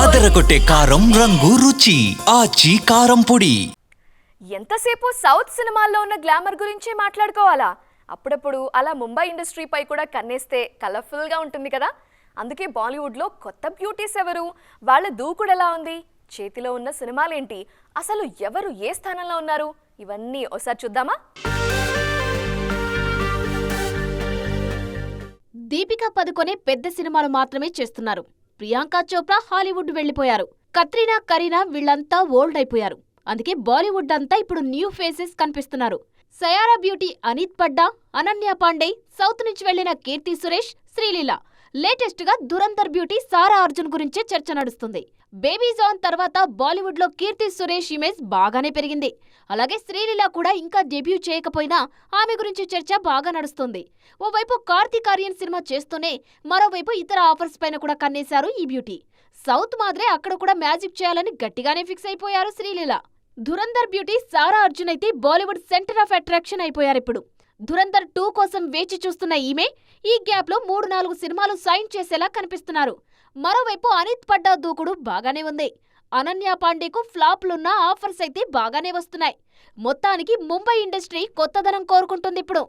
అదరగొట్టే కారం రంగు రుచి ఆచి కారం పొడి. ఎంతసేపు సౌత్ సినిమాల్లో ఉన్న గ్లామర్ గురించే మాట్లాడుకోవాలా? అప్పుడప్పుడు అలా ముంబై ఇండస్ట్రీపై కూడా కన్నేస్తే కలర్ఫుల్గా ఉంటుంది కదా? అందుకే బాలీవుడ్లో కొత్త బ్యూటీస్ ఎవరు? వాళ్ళ దూకుడు ఎలా ఉంది? చేతిలో ఉన్న సినిమాలేంటి? అసలు ఎవరు ఏ స్థానంలో ఉన్నారు? ఇవన్నీ ఒకసారి చూద్దామా? దీపికా పదుకొనే పెద్ద సినిమాలు మాత్రమే చేస్తున్నారు. ప్రియాంక చోప్రా హాలీవుడ్ వెళ్ళిపోయారు కత్రీనా కరీనా వీళ్ళంతా ఓల్డ్ అయిపోయారు. అందుకే బాలీవుడ్ అంతా ఇప్పుడు న్యూ ఫేసెస్ కనిపిస్తున్నారు. సయారా బ్యూటీ అనిత్ పడ్డా అనన్య పాండే సౌత్ నుంచి వెళ్ళిన కీర్తి సురేష్ శ్రీలీల. లేటెస్ట్గా దురంతర్ బ్యూటీ సారా అర్జున్ గురించే చర్చ నడుస్తుంది. బేబీ జాన్ తర్వాత బాలీవుడ్లో కీర్తి సురేష్ ఇమేజ్ బాగానే పెరిగింది. అలాగే శ్రీలీల కూడా ఇంకా డెబ్యూ చేయకపోయినా ఆమె గురించి చర్చ బాగా నడుస్తుంది. ఓవైపు కార్తీక్ ఆర్యన్ సినిమా చేస్తూనే మరోవైపు ఇతర ఆఫర్స్ పైన కూడా కన్నేశారు ఈ బ్యూటీ. సౌత్ మాదిరే అక్కడ కూడా మ్యాజిక్ చేయాలని గట్టిగానే ఫిక్స్ అయిపోయారు శ్రీలీల. దురంధర్ బ్యూటీ సారా అర్జున్ అయితే బాలీవుడ్ సెంటర్ ఆఫ్ అట్రాక్షన్ అయిపోయారు ఇప్పుడు. ధురంధర్ టూ కోసం వేచి చూస్తున్న ఈమె ఈ గ్యాప్లో మూడు నాలుగు సినిమాలు సైన్ చేసేలా కనిపిస్తున్నారు. మరోవైపు అనిత్ పడ్డా దూకుడు బాగానే ఉంది. అనన్య పాండేకు ఫ్లాప్లున్న ఆఫర్స్ అయితే బాగానే వస్తున్నాయి. మొత్తానికి ముంబై ఇండస్ట్రీ కొత్తదనం కోరుకుంటుంది ఇప్పుడు.